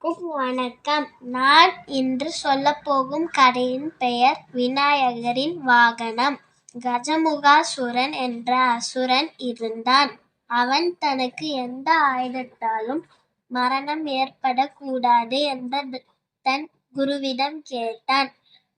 அனைவருக்கும் வணக்கம். நான் இன்று சொல்லப்போகும் கதையின் பெயர் விநாயகரின் வாகனம். கஜமுகாசுரன் என்ற அசுரன் இருந்தான். அவன் தனக்கு எந்த ஆயுதத்தாலும் மரணம் ஏற்படக்கூடாது என்று தன் குருவிடம் கேட்டான்.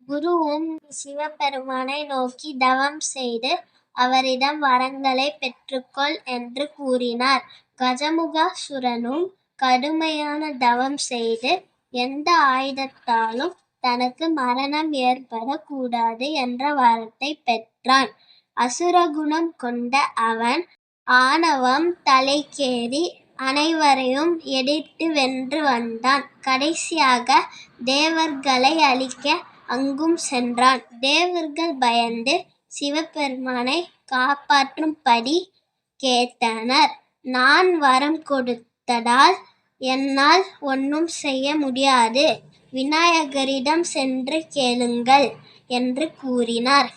குருவும் சிவபெருமானை நோக்கி தவம் செய்து அவரிடம் வரங்களை பெற்றுக்கொள் என்று கூறினார். கஜமுகாசுரனும் கடுமையான தவம் செய்து எந்த ஆயுதத்தாலும் தனக்கு மரணம் ஏற்படக்கூடாது என்ற வரத்தை பெற்றான். அசுரகுணம் கொண்ட அவன் ஆணவம் தலைக்கேறி அனைவரையும் எதிர்த்து வென்று வந்தான். கடைசியாக தேவர்களை அழிக்க அங்கும் சென்றான். தேவர்கள் பயந்து சிவபெருமானை காப்பாற்றும்படி கேட்டனர். நான் வரம் கொடுத்ததால் என்னால் ஒன்றும் செய்ய முடியாது. விநாயகரிடம் சென்று கேளுங்கள் என்று கூறினார்.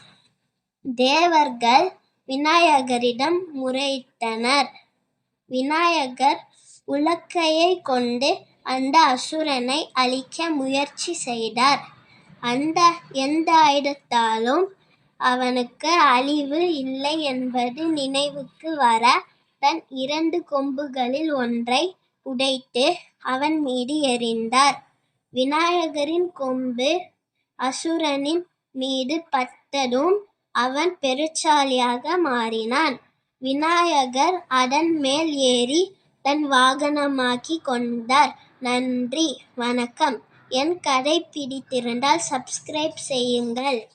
தேவர்கள் விநாயகரிடம் முறையிட்டனர். விநாயகர் உலக்கையை கொண்டு அந்த அசுரனை அழிக்க முயற்சி செய்தார். அந்த எந்த ஆயுதத்தாலும் அவனுக்கு அழிவு இல்லை என்பது நினைவுக்கு வர தன் இரண்டு கொம்புகளில் ஒன்றை உடைத்து அவன் மீது எறிந்தார். விநாயகரின் கொம்பு அசுரனின் மீது பட்டதும் அவன் பெருச்சாலியாக மாறினான். விநாயகர் அதன் மேல் ஏறி தன் வாகனமாக்கி கொண்டார். நன்றி வணக்கம். என் கதை பிடித்திருந்தால் சப்ஸ்கிரைப் செய்யுங்கள்.